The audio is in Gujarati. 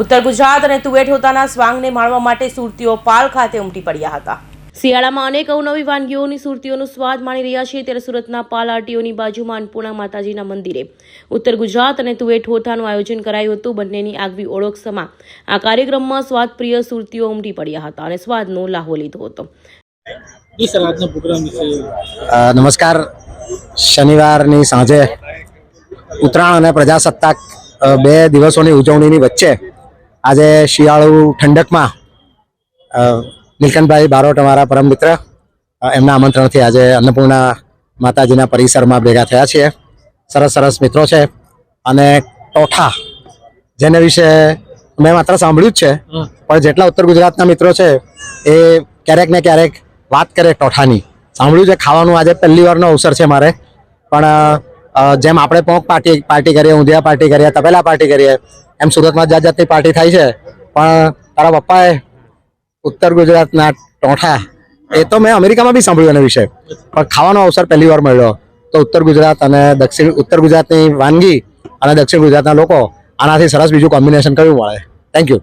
ઉત્તર ગુજરાત અને તુવેટ હોતાના સ્વાંગને માણવા માટે સુરતીઓ પાલ ખાતે ઉમટી પડ્યા હતા. શિયાળામાં અનેક અવનવી વાનગીઓની સુરતીઓનો સ્વાદ માણી રહ્યા છે ત્યારે સુરતના પાલ આરટીઓની બાજુમાં અન્નપૂર્ણા માતાજીના મંદિરે. ઉત્તર ગુજરાત અને તુવેટ હોઠાનું આયોજન કરાયું હતું બંનેની આગવી ઓળખ સમા આ કાર્યક્રમમાં સ્વાદપ્રિય સુરતીઓ ઉમટી પડ્યા હતા અને સ્વાદનો લાહો લીધો હતો. નમસ્કાર. શનિવારની સાંજે ઉત્તરાયણ અને પ્રજાસત્તાક બે દિવસોની ઉજવણીની વચ્ચે આજે શિયાળુ ઠંડકમાં નીલકંઠભાઈ બારોટ અમારા પરમ મિત્ર એમના આમંત્રણથી આજે અન્નપૂર્ણા માતાજીના પરિસરમાં ભેગા થયા છીએ. સરસ સરસ મિત્રો છે. અને ટોઠા જેને વિશે મેં માત્ર સાંભળ્યું જ છે પણ જેટલા ઉત્તર ગુજરાતના મિત્રો છે એ ક્યારેક ને ક્યારેક વાત કરે ટોઠાની. સાંભળ્યું છે ખાવાનું આજે પહેલી વારનો અવસર છે મારે. પણ જેમ આપણે પોંક પાર્ટી પાર્ટી કરીએ ઊંધિયા પાર્ટી કરીએ તપેલા પાર્ટી કરીએ એમ સુરતમાં જાત જાતની પાર્ટી થાય છે. પણ તારા પપ્પાએ ઉત્તર ગુજરાતના ટોઠા. એ તો મેં અમેરિકામાં બી સાંભળ્યું એના વિશે. પણ ખાવાનો અવસર પહેલી વાર મળ્યો. તો ઉત્તર ગુજરાત અને દક્ષિણ, ઉત્તર ગુજરાતની વાનગી અને દક્ષિણ ગુજરાતના લોકો આનાથી સરસ બીજું કોમ્બિનેશન કરવું મળે. Thank you